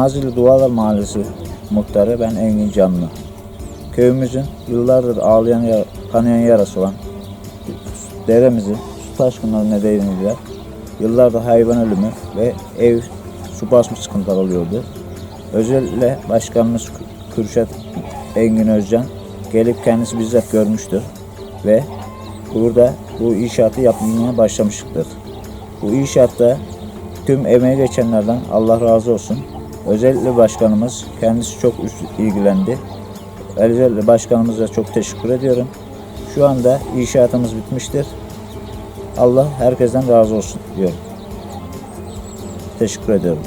Nazilli Duvarlar Mahallesi muhtarı ben Engin Canlı. Köyümüzün yıllardır ağlayan, ya- kanayan yarası olan deremizi su taşkınları nedeniyle yıllardır hayvan ölümü ve ev su basma sıkıntıları oluyordu. Özellikle başkanımız Kü- Kürşat Engin Özcan gelip kendisi bizzat görmüştür ve burada bu inşaatı yapmaya başlamıştır. Bu inşaatta tüm emeği geçenlerden Allah razı olsun. Özellikle başkanımız kendisi çok ilgilendi. Özellikle başkanımıza çok teşekkür ediyorum. Şu anda inşaatımız bitmiştir. Allah herkesten razı olsun diyorum. Teşekkür ediyorum.